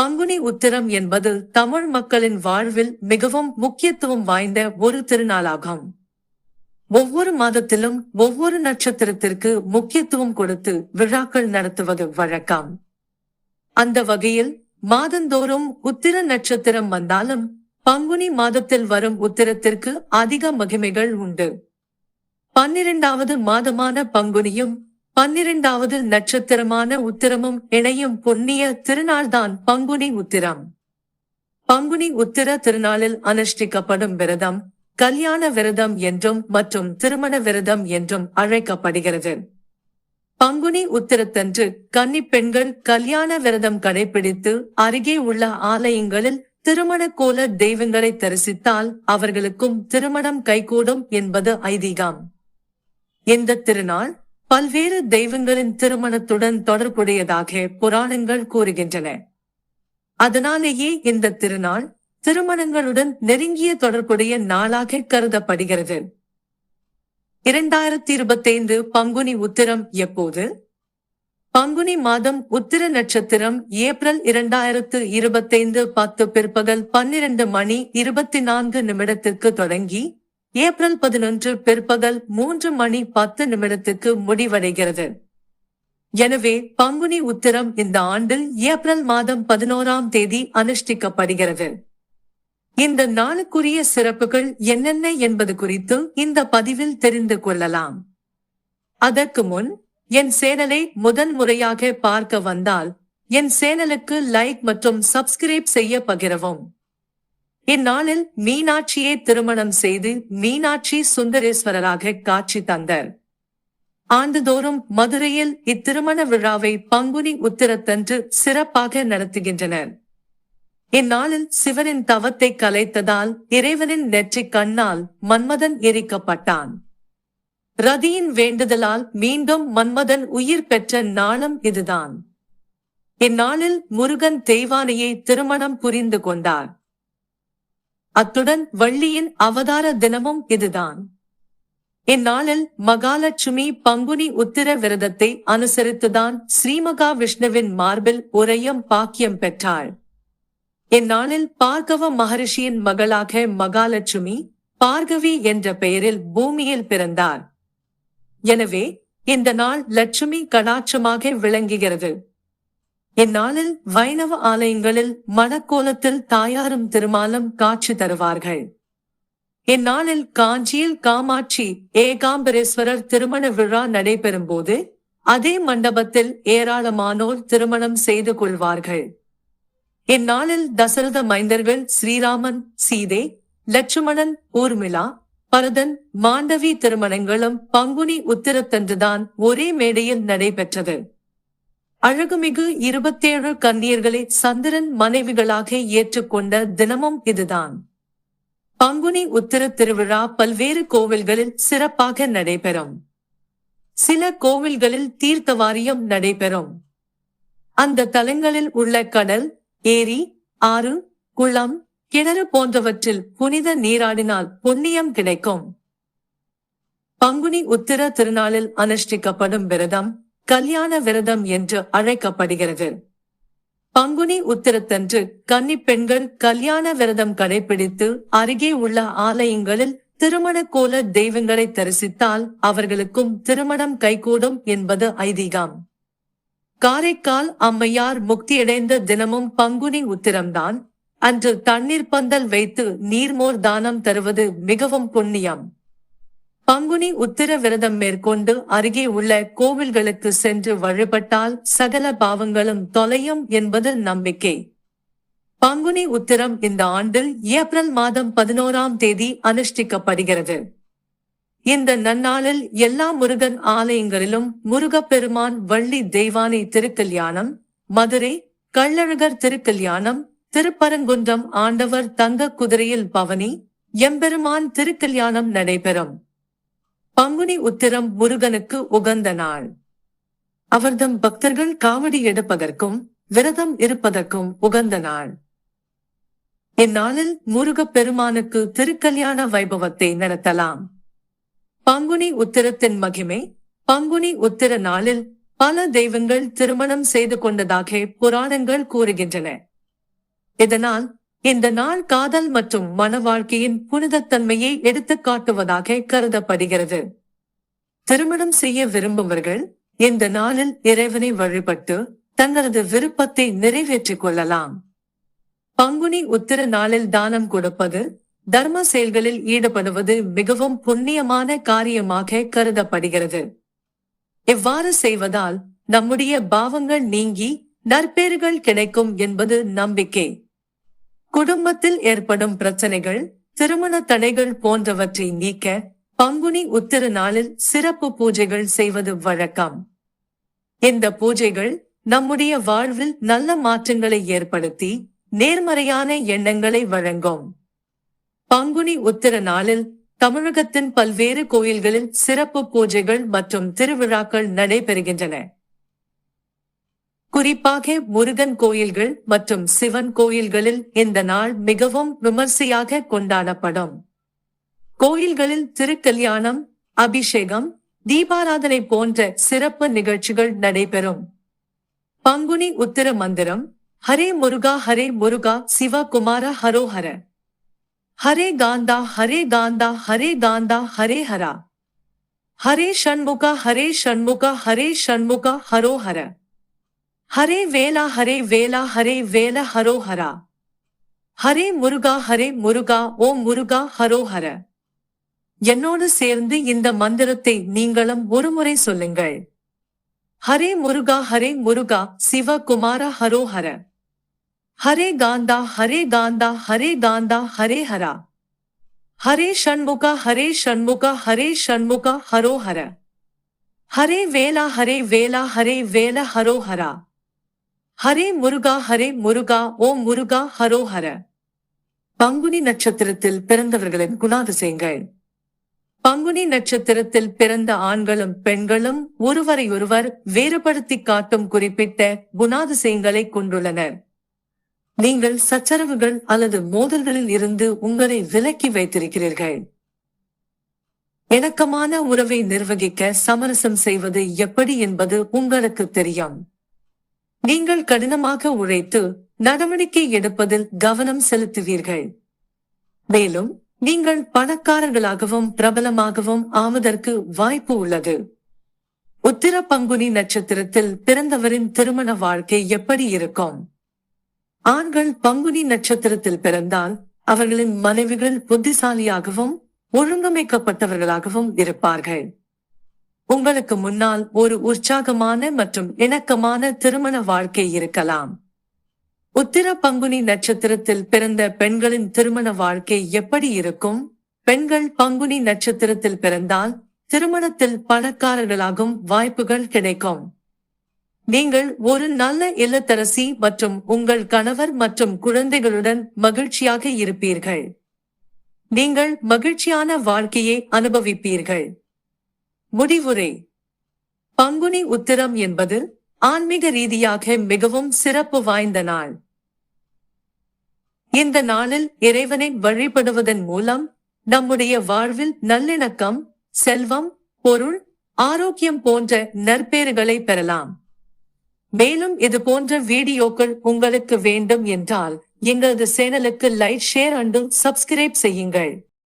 பங்குனி உத்திரம் என்பது தமிழ் மக்களின் வாழ்வில் மிகவும் முக்கியத்துவம் வாய்ந்த ஒரு திருநாளாகும். ஒவ்வொரு மாதத்திலும் ஒவ்வொரு நட்சத்திரத்திற்கு முக்கியத்துவம் கொடுத்து விழாக்கள் நடத்துவது வழக்கம். அந்த வகையில் மாதந்தோறும் உத்திர நட்சத்திரம் வந்தாலும் பங்குனி மாதத்தில் வரும் உத்திரத்திற்கு அதிக மகிமைகள் உண்டு. பன்னிரண்டாவது மாதமான பங்குனியும் பன்னிரண்டாவது நட்சத்திரமான உத்திரமும் இணையும் புண்ணிய திருநாள்தான் பங்குனி உத்திரம். பங்குனி உத்திர திருநாளில் அனுஷ்டிக்கப்படும் விரதம் கல்யாண விரதம் என்றும் மற்றும் திருமண விரதம் என்றும் அழைக்கப்படுகிறது. பங்குனி உத்திரத்தன்று கன்னி பெண்கள் கல்யாண விரதம் கடைபிடித்து அருகே உள்ள ஆலயங்களில் திருமண கோல தெய்வங்களை தரிசித்தால் அவர்களுக்கும் திருமணம் கைகூடும் என்பது ஐதீகம். இந்த திருநாள் பல்வேறு தெய்வங்களின் திருமணத்துடன் தொடர்புடையதாக புராணங்கள் கூறுகின்றன. அதனாலேயே இந்த திருநாள் திருமணங்களுடன் நெருங்கிய தொடர்புடைய நாளாக கருதப்படுகிறது. இரண்டாயிரத்தி இருபத்தைந்து பங்குனி உத்திரம் எப்போது? பங்குனி மாதம் உத்திர நட்சத்திரம் ஏப்ரல் இரண்டாயிரத்து இருபத்தைந்து பத்து பிற்பகல் பன்னிரண்டு மணி இருபத்தி நான்கு நிமிடத்திற்கு தொடங்கி ஏப்ரல் பதினொன்று பிற்பகல் மூன்று மணி பத்து நிமிடத்துக்கு முடிவடைகிறது. எனவே பங்குனி உத்திரம் இந்த ஆண்டில் ஏப்ரல் மாதம் பதினோராம் தேதி அனுஷ்டிக்கப்படுகிறது. இந்த நாளுக்குரிய சிறப்புகள் என்னென்ன என்பது குறித்து இந்த பதிவில் தெரிந்து கொள்ளலாம். அதற்கு முன் என் சேனலை முதன் முறையாக பார்க்க வந்தால் என் சேனலுக்கு லைக் மற்றும் சப்ஸ்கிரைப் செய்ய பகிரவும். இந்நாளில் மீனாட்சியை திருமணம் செய்து மீனாட்சி சுந்தரேஸ்வரராக காட்சி தந்தார். ஆண்டுதோறும் மதுரையில் இத்திருமண விழாவை பங்குனி உத்திரத்தன்று சிறப்பாக நடத்துகின்றனர். இந்நாளில் சிவனின் தவத்தை கலைத்ததால் இறைவனின் நெற்றிக் கண்ணால் மன்மதன் எரிக்கப்பட்டான். ரதியின் வேண்டுதலால் மீண்டும் மன்மதன் உயிர் பெற்ற நாளம் இதுதான். இந்நாளில் முருகன் தெய்வானையை திருமணம் புரிந்து கொண்டார். அத்துடன் வள்ளியின் அவதார தினமும் இதுதான். இந்நாளில் மகாலட்சுமி பங்குனி உத்திர விரதத்தை அனுசரித்துதான் ஸ்ரீமகா விஷ்ணுவின் மார்பில் உரையும் பாக்கியம் பெற்றாள். இந்நாளில் பார்கவ மகரிஷியின் மகளாக மகாலட்சுமி பார்கவி என்ற பெயரில் பூமியில் பிறந்தார். எனவே இந்த நாள் லட்சுமி கடாட்சமாக விளங்குகிறது. இந்நாளில் வைணவ ஆலயங்களில் மணக்கோலத்தில் தாயாரும் திருமாலும் காட்சி தருவார்கள். இந்நாளில் காஞ்சியில் காமாட்சி ஏகாம்பரேஸ்வரர் திருமண விழா நடைபெறும் போது அதே மண்டபத்தில் ஏராளமானோர் திருமணம் செய்து கொள்வார்கள். இந்நாளில் தசரத மைந்தர்கள் ஸ்ரீராமன் சீதே லட்சுமணன் ஊர்மிளா பரதன் மாண்டவி திருமணங்களும் பங்குனி உத்திரத்தன்றுதான் ஒரே மேடையில் நடைபெற்றது. அழகுமிகு இருபத்தேழு கன்னியர்களை சந்திரன் மனைவிகளாக ஏற்றுக்கொண்ட தினமும் இதுதான். பங்குனி உத்திர திருவிழா பல்வேறு கோவில்களில் சிறப்பாக நடைபெறும். சில கோவில்களில் தீர்த்த வாரியம் நடைபெறும். அந்த தலங்களில் உள்ள கடல் ஏரி ஆறு குளம் கிணறு போன்றவற்றில் புனித நீராடினால் புண்ணியம் கிடைக்கும். பங்குனி உத்திர திருநாளில் அனுஷ்டிக்கப்படும் விரதம் கல்யாண விரதம் என்று அழைக்கப்படுகிறது. பங்குனி உத்திரத்தன்று கன்னி பெண்கள் கல்யாண விரதம் கடைபிடித்து அருகே உள்ள ஆலயங்களில் திருமண கோல தெய்வங்களை தரிசித்தால் அவர்களுக்கும் திருமணம் கைகூடும் என்பது ஐதீகம். காரைக்கால் அம்மையார் முக்தியடைந்த தினமும் பங்குனி உத்திரம்தான். அன்று தண்ணீர் பந்தல் வைத்து நீர்மோர் தானம் தருவது மிகவும் புண்ணியம். பங்குனி உத்திர விரதம் மேற்கொண்டு அருகே உள்ள கோவில்களுக்கு சென்று வழிபட்டால் சகல பாவங்களும் தொலையும் என்பது நம்பிக்கை. பங்குனி உத்திரம் இந்த ஆண்டில் ஏப்ரல் மாதம் பதினோராம் தேதி அனுஷ்டிக்கப்படுகிறது. இந்த நன்னாளில் எல்லா முருகன் ஆலயங்களிலும் முருகப்பெருமான் வள்ளி தெய்வானை திருக்கல்யாணம் மதுரை கள்ளழகர் திருக்கல்யாணம் திருப்பரங்குன்றம் ஆண்டவர் தங்க குதிரையில் பவனி எம்பெருமான் திருக்கல்யாணம் நடைபெறும். பங்குனி உத்திரம் முருகனுக்கு உகந்த நாள். அவர்தம் பக்தர்கள் காவடி எடுப்பதற்கும் விரதம் இருப்பதற்கும் உகந்த நாள். இந்நாளில் முருகப் பெருமானுக்கு திருக்கல்யாண வைபவத்தை நடத்தலாம். பங்குனி உத்திரத்தின் மகிமை பங்குனி உத்திர நாளில் பல தெய்வங்கள் திருமணம் செய்து கொண்டதாக புராணங்கள் கூறுகின்றன. இதனால் இந்த நாள் காதல் மற்றும் மன வாழ்க்கையின் புனிதத்தன்மையை எடுத்து காட்டுவதாக கருதப்படுகிறது. திருமணம் செய்ய விரும்புபவர்கள் இந்த நாளில் இறைவனை வழிபட்டு தங்களது விருப்பத்தை நிறைவேற்றிக் கொள்ளலாம். பங்குனி உத்திர நாளில் தானம் கொடுப்பது தர்ம செயல்களில் ஈடுபடுவது மிகவும் புண்ணியமான காரியமாக கருதப்படுகிறது. இவ்வாறு செய்வதால் நம்முடைய பாவங்கள் நீங்கி நற்பேறுகள் கிடைக்கும் என்பது நம்பிக்கை. குடும்பத்தில் ஏற்படும் பிரச்சனைகள் திருமண தடைகள் போன்றவற்றை நீக்க பங்குனி உத்திர நாளில் சிறப்பு பூஜைகள் செய்வது வழக்கம். இந்த பூஜைகள் நம்முடைய வாழ்வில் நல்ல மாற்றங்களை ஏற்படுத்தி நேர்மறையான எண்ணங்களை வழங்கும். பங்குனி உத்திர நாளில் தமிழகத்தின் பல்வேறு கோயில்களில் சிறப்பு பூஜைகள் மற்றும் திருவிழாக்கள் நடைபெறுகின்றன. குறிப்பாக முருகன் கோயில்கள் மற்றும் சிவன் கோயில்களில் இந்த நாள் மிகவும் விமர்சையாக கொண்டாடப்படும். கோயில்களில் திருக்கல்யாணம் அபிஷேகம் தீபாராதனை போன்ற சிறப்பு நிகழ்ச்சிகள் நடைபெறும். பங்குனி உத்திர மந்திரம் ஹரே முருகா ஹரே முருகா சிவகுமார ஹரோஹர. ஹரே காந்தா ஹரே காந்தா ஹரே காந்தா ஹரே ஹரா. ஹரே ஷண்முகா ஹரே ஷண்முகா ஹரே ஷண்முகா ஹரோஹர. ஹரே வேலா ஹரே வேலா ஹரே வேல ஹரோஹரா ஹரே. முருகா ஹரே முருகா ஓ முருகா ஹரோஹர என்னோடு சேர்ந்து இந்த மந்திரத்தை நீங்களும் ஒருமுறை சொல்லுங்கள். ஹரே முருகா ஹரே முருகா சிவ குமார ஹரோ. ஹரோஹர ஹரே காந்தா ஹரே காந்தா ஹரே காந்தா ஹரே ஹரா. ஹரே ஷண்முகா ஹரே ஷண்முகா ஹரே ஹரோ ஹரோஹர ஹரே வேலா ஹரே வேலா ஹரே வேல ஹரோஹரா ஹரே முருகா ஹரே முருகா ஓம் முருகா ஹரோஹர பங்குனி நட்சத்திரத்தில் பிறந்தவர்களின் குணாதிசயங்கள். பங்குனி நட்சத்திரத்தில் பிறந்த ஆண்களும் பெண்களும் ஒருவரையொருவர் வேறுபடுத்தி காட்டும் குறிப்பிட்ட குணாதிசயங்களை கொண்டுள்ளனர். நீங்கள் சச்சரவுகள் அல்லது மோதல்களில் இருந்து உங்களை விலக்கி வைத்திருக்கிறீர்கள். இணக்கமான உறவை நிர்வகிக்க சமரசம் செய்வது எப்படி என்பது உங்களுக்கு தெரியும். நீங்கள் கடினமாக உழைத்து நடவடிக்கை எடுப்பதில் கவனம் செலுத்துவீர்கள். மேலும் நீங்கள் பணக்காரர்களாகவும் பிரபலமாகவும் ஆவதற்கு வாய்ப்பு உள்ளது. உத்திர பங்குனி நட்சத்திரத்தில் பிறந்தவரின் திருமண வாழ்க்கை எப்படி இருக்கும்? ஆண்கள் பங்குனி நட்சத்திரத்தில் பிறந்தால் அவர்களின் மனைவிகள் புத்திசாலியாகவும் ஒழுங்கமைக்கப்பட்டவர்களாகவும் இருப்பார்கள். உங்களுக்கு முன்னால் ஒரு உற்சாகமான மற்றும் இணக்கமான திருமண வாழ்க்கை இருக்கலாம். உத்திர பங்குனி நட்சத்திரத்தில் பிறந்த பெண்களின் திருமண வாழ்க்கை எப்படி இருக்கும்? பெண்கள் பங்குனி நட்சத்திரத்தில் பிறந்தால் திருமணத்தில் பணக்காரர்களாகும் வாய்ப்புகள் கிடைக்கும். நீங்கள் ஒரு நல்ல இல்லத்தரசி மற்றும் உங்கள் கணவர் மற்றும் குழந்தைகளுடன் மகிழ்ச்சியாக இருப்பீர்கள். நீங்கள் மகிழ்ச்சியான வாழ்க்கையை அனுபவிப்பீர்கள். முடிவுரை. பங்குனி உத்திரம் என்பது ஆன்மீக ரீதியாக மிகவும் சிறப்பு வாய்ந்த நாள். இந்த நாளில் இறைவனை வழிபடுவதன் மூலம் நம்முடைய வாழ்வில் நல்லிணக்கம் செல்வம் பொருள் ஆரோக்கியம் போன்ற நற்பேறுகளை பெறலாம். மேலும் இது போன்ற வீடியோக்கள் உங்களுக்கு வேண்டும் என்றால் எங்களது சேனலுக்கு லைக் ஷேர் அண்டு சப்ஸ்கிரைப் செய்யுங்கள்.